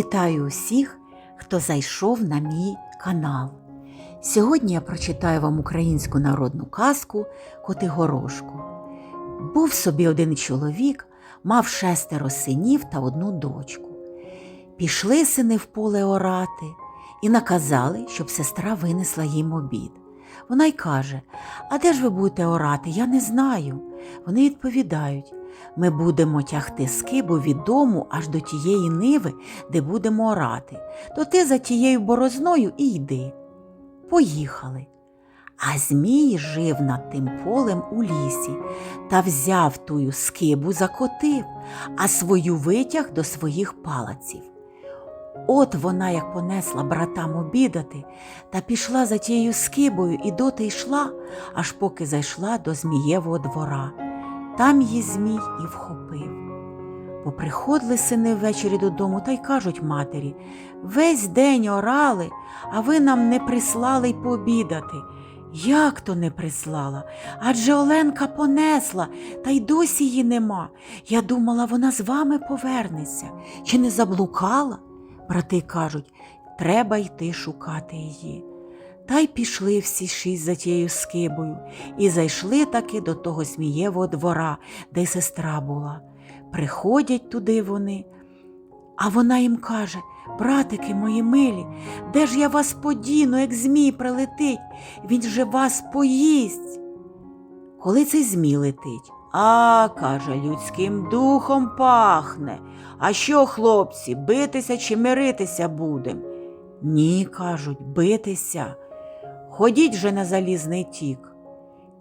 Вітаю усіх, хто зайшов на мій канал. Сьогодні я прочитаю вам українську народну казку Котигорошку. Був собі один чоловік, мав шестеро синів та одну дочку. Пішли сини в поле орати і наказали, щоб сестра винесла їм обід. Вона й каже: А де ж ви будете орати? Я не знаю. Вони відповідають: ми будемо тягти скибу від дому аж до тієї ниви, де будемо орати, то ти за тією борозною і йди. Поїхали. А Змій жив над тим полем у лісі та взяв тую скибу закотив, а свою витяг до своїх палаців. От вона, як понесла братам обідати, та пішла за тією скибою і доти йшла, аж поки зайшла до Змієвого двора. Там її Змій і вхопив. Поприходили сини ввечері додому та й кажуть матері весь день орали, а ви нам не прислали й пообідати. Як то не прислала? Адже Оленка понесла, та й досі її нема. Я думала, вона з вами повернеться. Чи не заблукала? Брати кажуть, треба йти шукати її. Та й пішли всі шість за тією скибою і зайшли таки до того Змієвого двора, де сестра була. Приходять туди вони, а вона їм каже Братики мої милі, де ж я вас подіну, як Змій прилетить, він же вас поїсть. Коли цей Змій летить, а, каже, людським духом пахне. А що, хлопці, битися чи миритися будем? Ні, кажуть, битися. Ходіть же на залізний тік.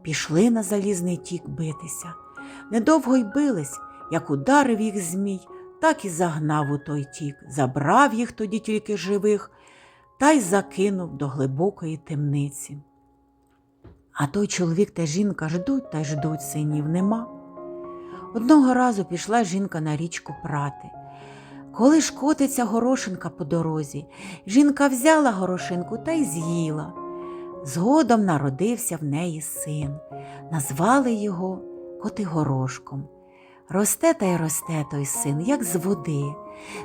Пішли на залізний тік битися. Недовго й бились, як ударив їх Змій, так і загнав у той тік, забрав їх тоді тільки живих та й закинув до глибокої темниці. А той чоловік та жінка ждуть та ждуть синів нема. Одного разу пішла жінка на річку прати. Коли ж котиться горошинка по дорозі, жінка взяла горошинку та й з'їла. Згодом народився в неї син. Назвали його Котигорошком. Росте та й росте той син, як з води.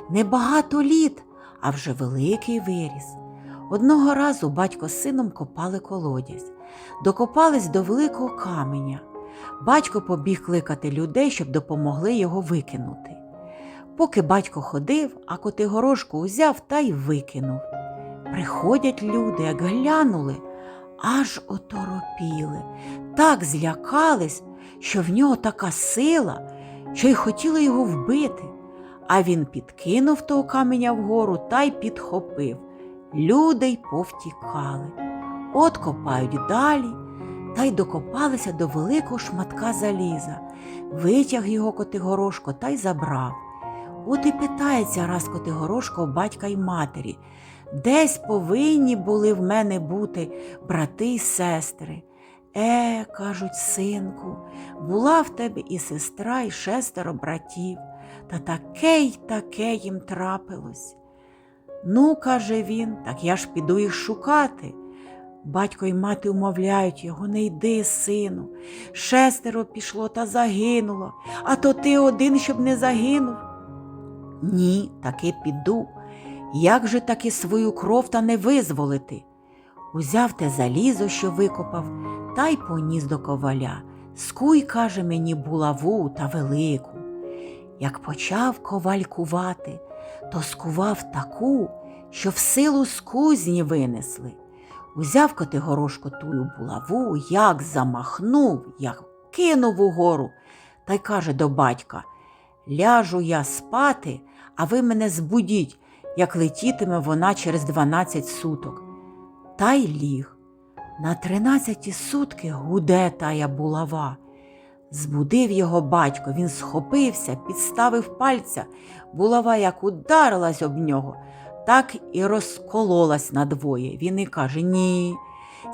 Небагато літ, а вже великий виріс. Одного разу батько з сином копали колодязь, докопались до великого каменя. Батько побіг кликати людей, щоб допомогли його викинути. Поки батько ходив, а Котигорошку узяв та й викинув. Приходять люди, як глянули, аж оторопіли, так злякались, що в нього така сила, що й хотіли його вбити. А він підкинув того каменя вгору та й підхопив. Люди й повтікали. От копають далі та й докопалися до великого шматка заліза, витяг його Котигорошко та й забрав. От і питається раз Котигорошко батька й матері. Десь повинні були в мене бути брати й сестри. Е, кажуть, синку, була в тебе і сестра, і шестеро братів, та таке й таке їм трапилось. Ну, каже він, так я ж піду їх шукати. Батько й мати умовляють його, не йди, сину. Шестеро пішло та загинуло, а то ти один, щоб не загинув. Ні, таки піду. Як же таки свою кров та не визволити? Узяв те залізо, що викопав, та й поніс до коваля. Скуй, каже мені, булаву та велику. Як почав коваль кувати, то скував таку, що в силу з кузні винесли. Узяв Котигорошко тую булаву, як замахнув, як кинув угору, та й каже до батька Ляжу я спати, а ви мене збудіть, як летітиме вона через дванадцять суток. Та й ліг. На тринадцяті сутки гуде тая булава. Збудив його батько, він схопився, підставив пальця, булава як ударилась об нього, так і розкололась надвоє. Він і каже: Ні,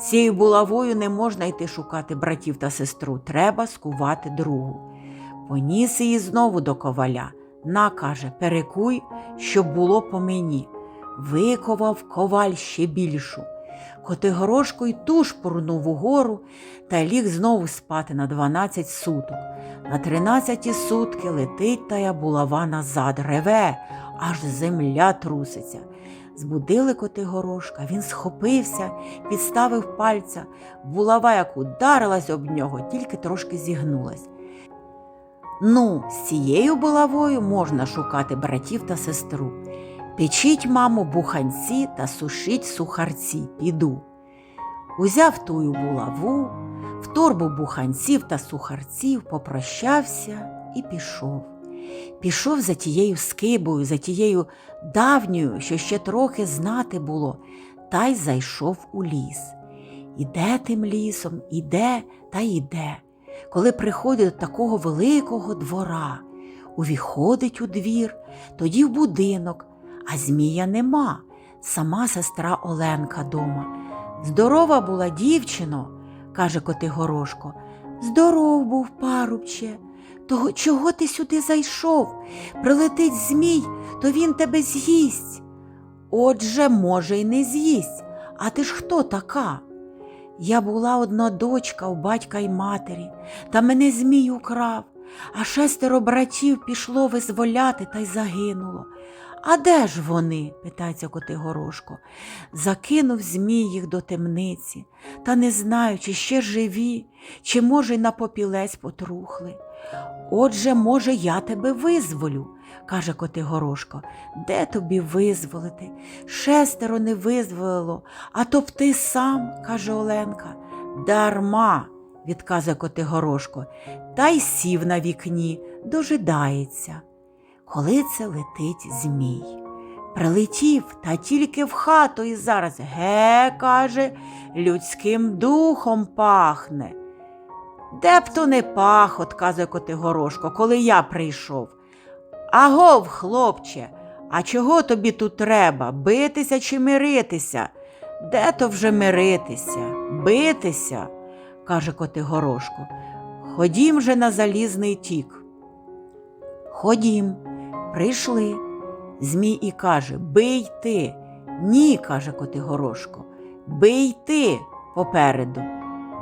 цією булавою не можна йти шукати братів та сестру, треба скувати другу. Поніс її знову до коваля. На, каже, перекуй, щоб було по мені. Виковав коваль ще більшу. Котигорошко й туж порнув угору та ліг знову спати на дванадцять суток. На тринадцяті сутки летить тая булава назад, реве, аж земля труситься. Збудили Котигорошка, він схопився, підставив пальця, булава, як ударилась об нього, тільки трошки зігнулась. Ну, з цією булавою можна шукати братів та сестру. Печіть, мамо, буханці та сушіть сухарці, піду. Узяв тую булаву, в торбу буханців та сухарців, попрощався і пішов. Пішов за тією скибою, за тією давньою, що ще трохи знати було, та й зайшов у ліс. Іде тим лісом, іде та йде. Коли приходить до такого великого двора, увіходить у двір, тоді в будинок, а змія нема, сама сестра Оленка дома. Здорова була дівчино, каже Котигорошко. Здоров був, парубче. Того чого ти сюди зайшов? Прилетить змій, то він тебе з'їсть. Отже, може, й не з'їсть. А ти ж хто така? Я була одна дочка у батька й матері, та мене змій украв, а шестеро братів пішло визволяти та й загинуло. А де ж вони? питається Котигорошко. Закинув змій їх до темниці, та не знаю, чи ще живі, чи, може, й на попілець потрухли. Отже, може, я тебе визволю, каже Котигорошко. Де тобі визволити? Шестеро не визволило, а то б ти сам, каже Оленка. Дарма, відказує Котигорошко, та й сів на вікні, дожидається. Коли це летить змій. Прилетів та тільки в хату і зараз ге, каже, людським духом пахне. Де б то не пах, отказує Котигорошко, коли я прийшов. Агов, хлопче, а чого тобі тут треба? Битися чи миритися? Де то вже миритися? Битися, каже Котигорошко. Ходім же на залізний тік. Ходім, прийшли. Змій і каже Бий ти. Ні, каже Котигорошко, бий ти попереду.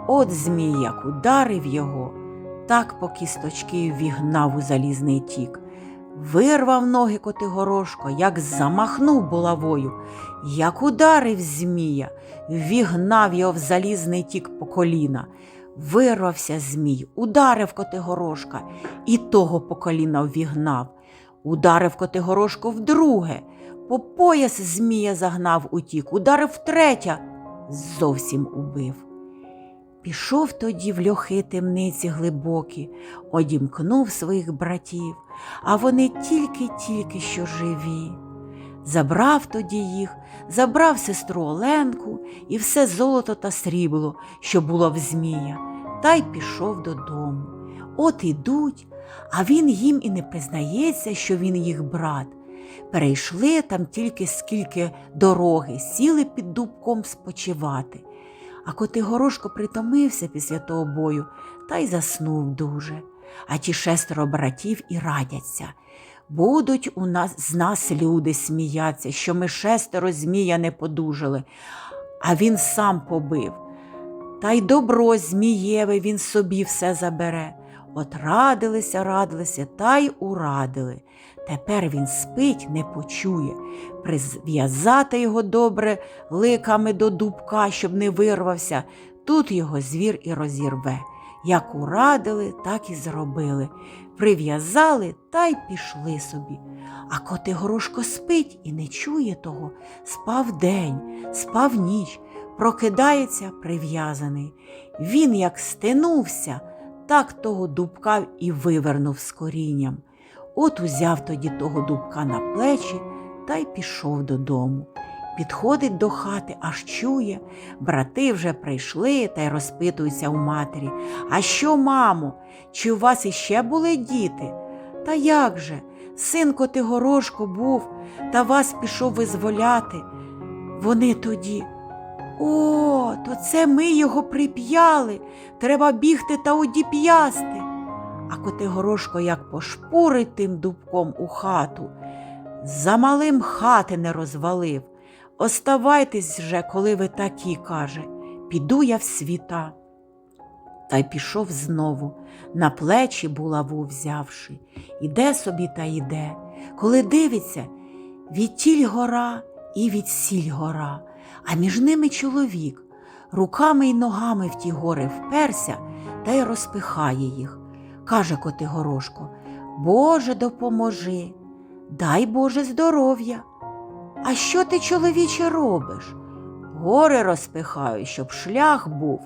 От Змій як ударив його, так по кісточки вігнав у залізний тік. Вирвав ноги Котигорошко, як замахнув булавою, як ударив Змія, вігнав його в залізний тік по коліна. Вирвався Змій, ударив Котигорошка і того по коліна ввігнав. Ударив Котигорошко вдруге, по пояс Змія загнав утік, ударив втретє, зовсім убив. Пішов тоді в льохи темниці глибокі, одімкнув своїх братів, а вони тільки-тільки що живі. Забрав тоді їх, забрав сестру Оленку і все золото та срібло, що було в Змія, та й пішов додому. От ідуть, а він їм і не признається, що він їх брат. Перейшли там тільки скільки дороги, сіли під дубком спочивати. А Котигорошко притомився після того бою та й заснув дуже. А ті шестеро братів і радяться. Будуть у нас з нас люди сміяться, що ми шестеро змія не подужали, а він сам побив. Та й добро змієве він собі все забере. От радилися, радилися та й урадили. Тепер він спить, не почує. Призв'язати його добре ликами до дубка, щоб не вирвався. Тут його звір і розірве. Як урадили, так і зробили. Прив'язали та й пішли собі. А Котигорошко спить і не чує того. Спав день, спав ніч, прокидається прив'язаний. Він як стинувся, так того дубка і вивернув з корінням. От узяв тоді того дубка на плечі та й пішов додому. Підходить до хати, аж чує, брати вже прийшли та й розпитуються у матері. А що, мамо, чи у вас іще були діти? Та як же? Син Котигорошко був, та вас пішов визволяти. Вони тоді. О, то це ми його прип'яли. Треба бігти та одіп'ясти. А Котигорошко як пошпурить тим дубком у хату. За малим хати не розвалив. Оставайтесь же, коли ви такі, каже, піду я в світа. Та й пішов знову, на плечі булаву взявши, іде собі та йде. Коли дивиться, Відтіль гора і відсіль гора, а між ними чоловік, руками й ногами в ті гори вперся та й розпихає їх. Каже Котигорошко, Боже, допоможи, дай Боже здоров'я. А що ти, чоловіче, робиш? Гори розпихаю, щоб шлях був.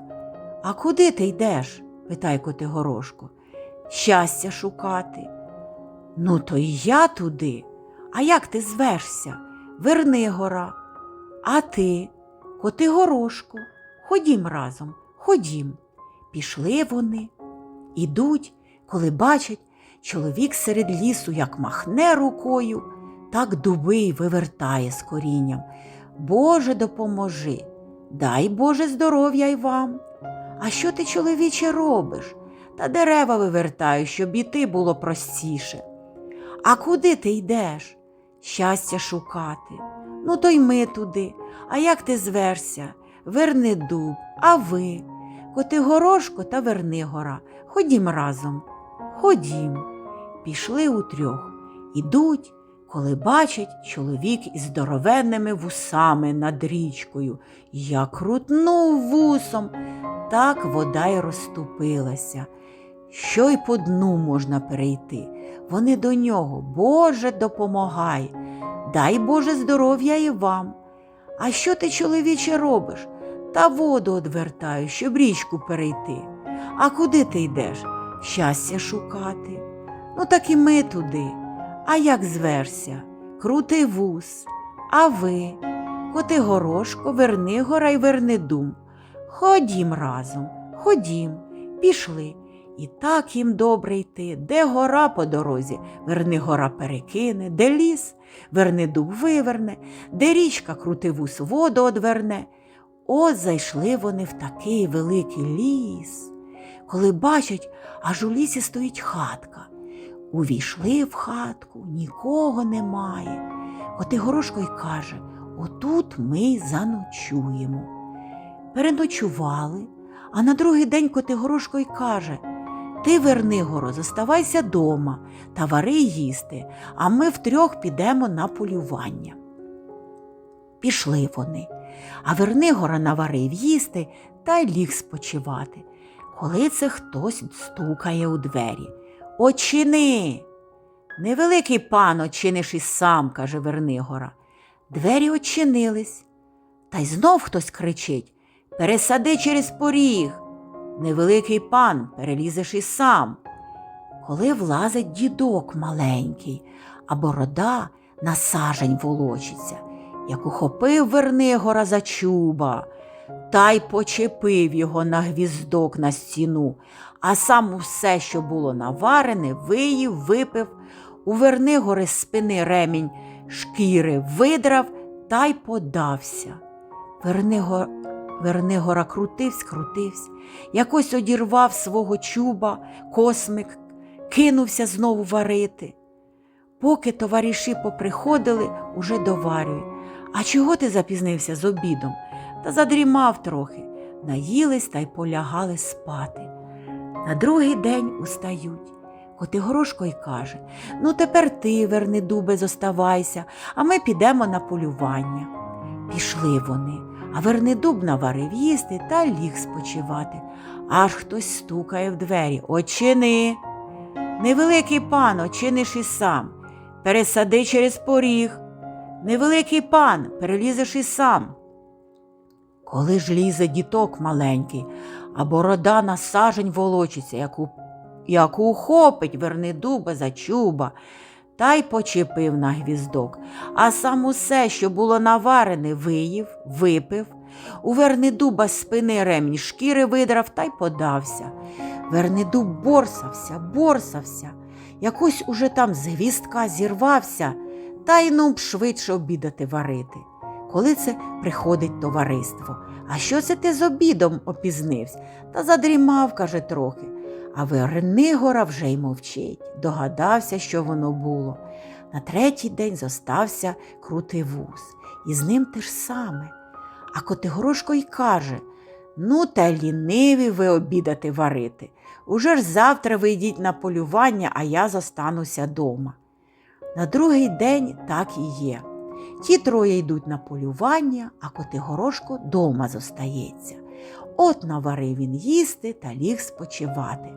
А куди ти йдеш? питає Котигорошко. Щастя шукати. Ну, то й я туди. А як ти звешся? Верни гора. А ти, Котигорошко, ходім разом, ходім. Пішли вони, ідуть, коли бачать, чоловік серед лісу як махне рукою, так дуби й вивертає з корінням. Боже, допоможи, дай Боже здоров'я й вам. А що ти, чоловіче, робиш? Та дерева вивертаю, щоб іти було простіше. А куди ти йдеш? Щастя шукати. Ну, то й ми туди. А як ти зверся? Верни дуб, а ви? Котигорошко та Вернигора. Ходім разом. Ходім. Пішли утрьох. Ідуть, коли бачать чоловік із здоровенними вусами над річкою. Я крутнув вусом, так вода й розступилася. Що й по дну можна перейти. Вони до нього, Боже, допомагай, дай Боже здоров'я і вам. А що ти, чоловіче, робиш? Та воду одвертаю, щоб річку перейти. А куди ти йдеш? Щастя шукати. Ну, так і ми туди. А як зверся? Крутий вус. А ви? Коти горошко, верни гора й верни дум. Ходім разом, ходім, пішли. І так їм добре йти, де гора по дорозі, верни гора перекине, де ліс, верни дуб виверне, де річка крутивус воду одверне. От зайшли вони в такий великий ліс. Коли бачать, аж у лісі стоїть хатка. Увійшли в хатку, нікого немає. Котигорошко й каже отут ми заночуємо. Переночували, а на другий день Котигорошко й каже Ти, Вернигоро, зоставайся дома та вари їсти, а ми втрьох підемо на полювання. Пішли вони, а Вернигора наварив їсти та й ліг спочивати. Коли це хтось стукає у двері. Очини. Невеликий пан очиниш і сам, каже Вернигора. Двері очинились. Та й знов хтось кричить Пересади через поріг. Невеликий пан, перелізеш і сам. Коли влазить дідок маленький, а борода на сажень волочиться, як ухопив Вернигора за чуба, та й почепив його на гвіздок на стіну, а сам усе, що було наварене, виїв, випив, у Вернигори з спини ремінь шкіри видрав та й подався. Вернигор... Вернигора крутивсь, крутивсь, якось одірвав свого чуба, космик, кинувся знову варити. Поки товариші поприходили, уже доварює. А чого ти запізнився з обідом? Та задрімав трохи, наїлись та й полягали спати. На другий день устають. Котигорошко й каже Ну, тепер ти, верни дубе, зоставайся, а ми підемо на полювання. Пішли вони, а Вернидуб наварив їсти та ліг спочивати. Аж хтось стукає в двері. Очини. Невеликий пан, очиниш і сам. Пересади через поріг. Невеликий пан, перелізеш і сам. Коли ж лізе діток маленький, а борода на сажень волочиться, як, у... як ухопить Вернидуба за чуба, та й почепив на гвіздок, а сам усе, що було наварене, виїв, випив, у Вернидуба з спини ремінь шкіри видрав та й подався. Вернидуб борсався, борсався, якось уже там з гвіздка зірвався, та й ну швидше обідати варити. Коли це приходить товариство. А що це ти з обідом опізнився? Та задрімав, каже, трохи. А Вернигора вже й мовчить, догадався, що воно було. На третій день зостався крутий вуз, і з ним те ж саме. А Котигорошко й каже Ну, та ліниві ви обідати варити. Уже ж завтра ви йдіть на полювання, а я зостануся дома. На другий день так і є. Ті троє йдуть на полювання, а Котигорошко дома зостається. От наварив він їсти та ліг спочивати.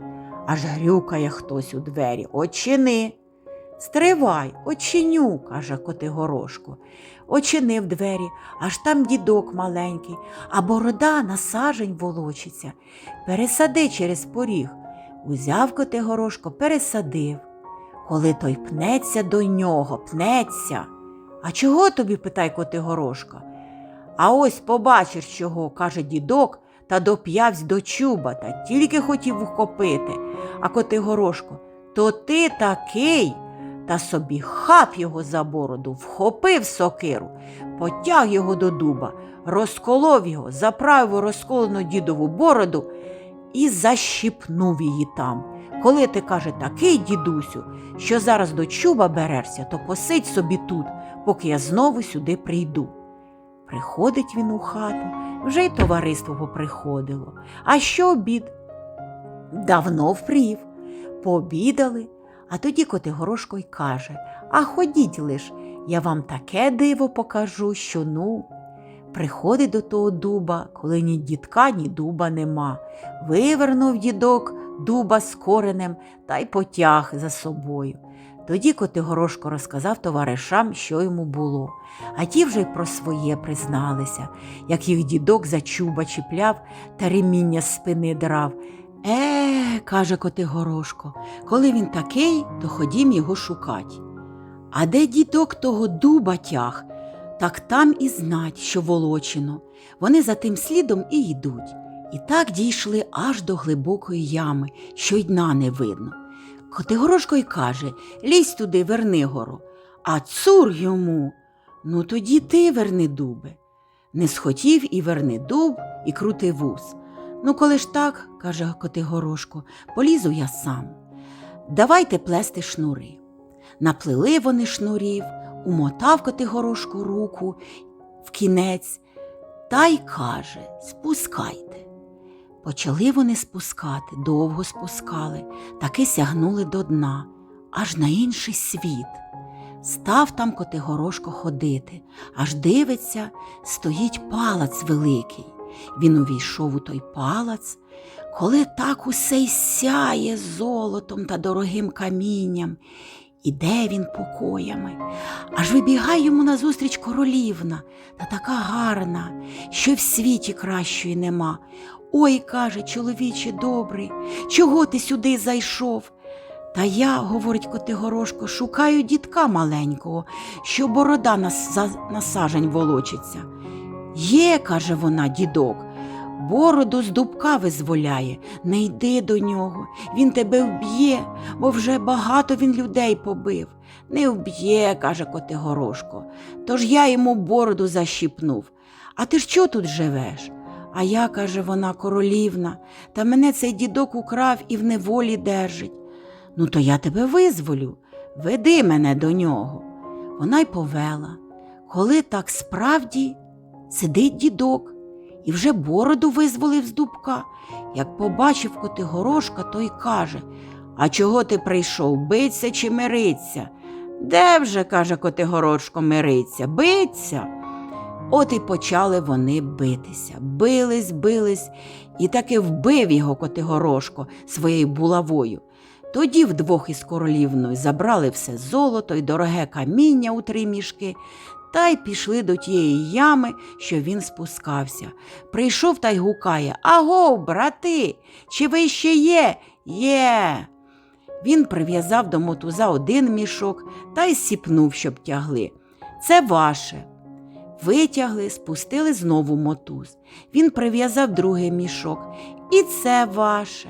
Аж грюкає хтось у двері. Очини. Стривай, очиню, каже Котигорошко. Очинив двері, аж там дідок маленький, а борода на сажень волочиться. Пересади через поріг. Узяв Котигорошко, пересадив. Коли той пнеться до нього, пнеться. А чого тобі, питай Котигорошка? А ось побачиш чого, каже дідок, та доп'явсь до чуба, та тільки хотів вхопити. А Котигорошко, то ти такий, та собі хап його за бороду, вхопив сокиру, потяг його до дуба, розколов його, заправив у розколену дідову бороду і защіпнув її там. Коли ти каже такий, дідусю, що зараз до чуба берешся, то посидь собі тут, поки я знову сюди прийду. Приходить він у хату, вже й товариство поприходило. А що обід? Давно впрів. Пообідали, а тоді Котигорошко й каже А ходіть лиш, я вам таке диво покажу, що ну. Приходить до того дуба, коли ні дідка, ні дуба нема. Вивернув дідок дуба з коренем та й потяг за собою. Тоді Котигорошко розказав товаришам, що йому було, а ті вже й про своє призналися, як їх дідок за чуба чіпляв та реміння з спини драв. Е, каже Котигорошко, коли він такий, то ходім його шукать. А де дідок того дуба тяг, так там і знать, що волочено. Вони за тим слідом і йдуть. І так дійшли аж до глибокої ями, що й дна не видно. Котигорошко й каже Лізь туди, верни гору. А цур йому. Ну тоді ти верни дубе. Не схотів і верни дуб, і крути вуз. Ну, коли ж так, каже Котигорошко, полізу я сам. Давайте плести шнури. Наплели вони шнурів, умотав Котигорошку руку в кінець та й каже Спускайте. Почали вони спускати, довго спускали, таки сягнули до дна, аж на інший світ. Став там Котигорошко ходити, аж дивиться, стоїть палац великий. Він увійшов у той палац, коли так усе й сяє золотом та дорогим камінням. Іде він покоями, аж вибігає йому назустріч королівна, та така гарна, що в світі кращої нема. Ой, каже, чоловіче добрий, чого ти сюди зайшов? Та я, говорить Котигорошко, шукаю дітка маленького, що борода на, сажень волочиться. Є, каже вона, дідок, бороду з дубка визволяє, не йди до нього, він тебе вб'є, бо вже багато він людей побив. Не вб'є, каже Котигорошко, тож я йому бороду защіпнув. А ти ж чого тут живеш? А я, каже вона, королівна, та мене цей дідок украв і в неволі держить. Ну, то я тебе визволю, веди мене до нього. Вона й повела. Коли так справді сидить дідок і вже бороду визволив з дубка. Як побачив Котигорошка, то й каже А чого ти прийшов, биться чи мириться? Де вже, каже Котигорошко, мириться, биться. От і почали вони битися, бились, бились, і таки вбив його Котигорошко своєю булавою. Тоді вдвох із королівною забрали все золото й дороге каміння у три мішки, та й пішли до тієї ями, що він спускався. Прийшов та й гукає Аго, брати, чи ви ще є? Є. Він прив'язав до мотуза один мішок та й сіпнув, щоб тягли. Це ваше. Витягли, спустили знову мотуз. Він прив'язав другий мішок. І це ваше.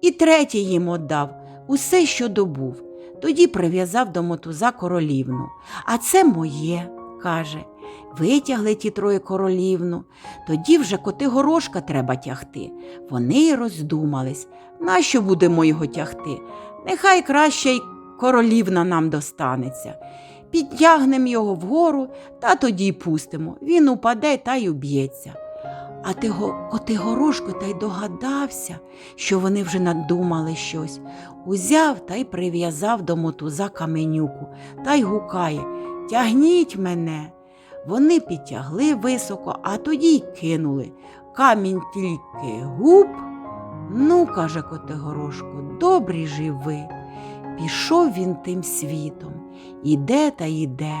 І третє їм отдав усе, що добув. Тоді прив'язав до мотуза королівну. А це моє, каже. Витягли ті троє королівну. Тоді вже Котигорошка треба тягти. Вони й роздумались. Нащо будемо його тягти? Нехай краще й королівна нам достанеться. Підтягнемо його вгору та тоді й пустимо. Він упаде та й уб'ється. А тиго, Котигорошко та й догадався, що вони вже надумали щось. Узяв та й прив'язав до мотуза каменюку та й гукає тягніть мене. Вони підтягли високо, а тоді й кинули. Камінь тільки губ. Ну, каже Котигорошко, добрі живи. Пішов він тим світом, іде та йде.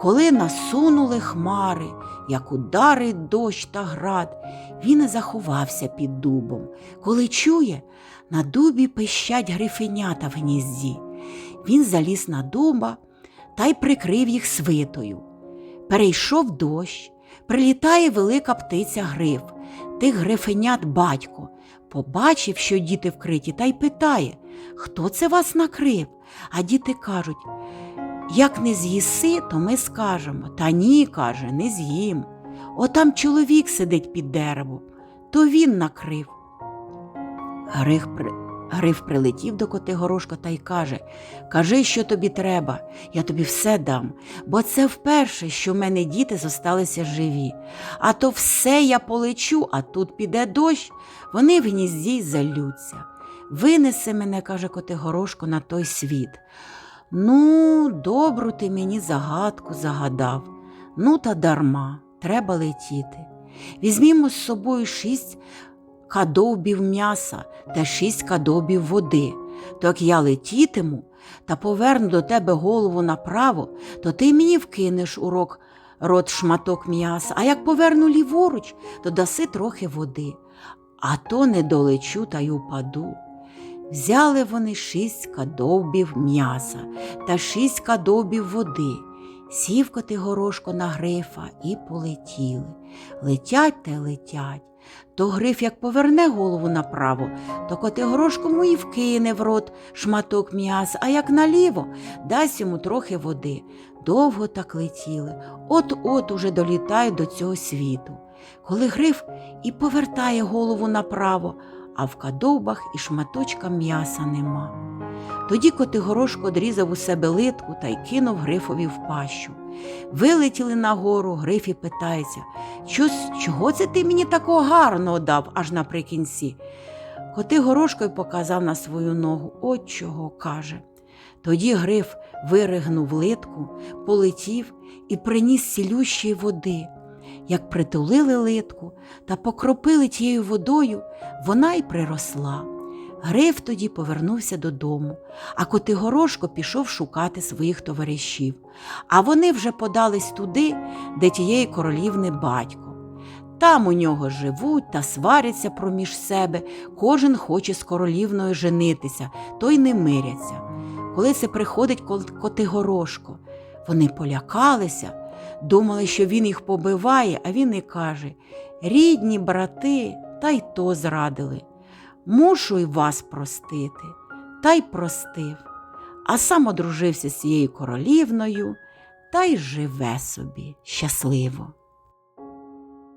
Коли насунули хмари, як ударить дощ та град, він заховався під дубом. Коли чує, на дубі пищать грифенята в гнізді. Він заліз на дуба та й прикрив їх свитою. Перейшов дощ, прилітає велика птиця гриф, тих грифенят батько. Побачив, що діти вкриті, та й питає, хто це вас накрив? А діти кажуть, як не з'їси, то ми скажемо. Та ні, каже, не з'їм. Отам чоловік сидить під деревом, то він накрив. Гриф, при... Гриф прилетів до Котигорошка та й каже Кажи, що тобі треба, я тобі все дам, бо це вперше, що в мене діти зосталися живі. А то все я полечу, а тут піде дощ, вони в гнізді й залються. Винеси мене, каже Котигорошко, на той світ. Ну, добру ти мені загадку загадав. Ну, та дарма, треба летіти. Візьмімо з собою шість кадовбів м'яса та шість кадовбів води. То як я летітиму та поверну до тебе голову направо, то ти мені вкинеш у рок рот шматок м'яса, а як поверну ліворуч, то даси трохи води. А то не долечу та й упаду. Взяли вони шість кадовбів м'яса та шість кадовбів води. Сів Котигорошко на грифа і полетіли. Летять та летять. То гриф як поверне голову направо, то Котигорошко му і вкине в рот шматок м'яса, а як наліво дасть йому трохи води. Довго так летіли, от-от уже долітають до цього світу. Коли гриф і повертає голову направо, а в кадовбах і шматочка м'яса нема. Тоді Котигорошко одрізав у себе литку та й кинув грифові в пащу. Вилетіли нагору, гриф і питається, чого це ти мені такого гарного дав аж наприкінці? Котигорошко й показав на свою ногу, от чого каже. Тоді гриф виригнув литку, полетів і приніс цілющої води. Як притулили литку та покропили тією водою, вона й приросла. Гриф тоді повернувся додому, а Котигорошко пішов шукати своїх товаришів, а вони вже подались туди, де тієї королівни батько. Там у нього живуть та сваряться проміж себе, кожен хоче з королівною женитися, то й не миряться. Коли це приходить Кот- Котигорошко, вони полякалися, думали, що він їх побиває, а він і каже рідні брати, та й то зрадили. Мушу й вас простити, та й простив, а сам одружився з цією королівною та й живе собі щасливо.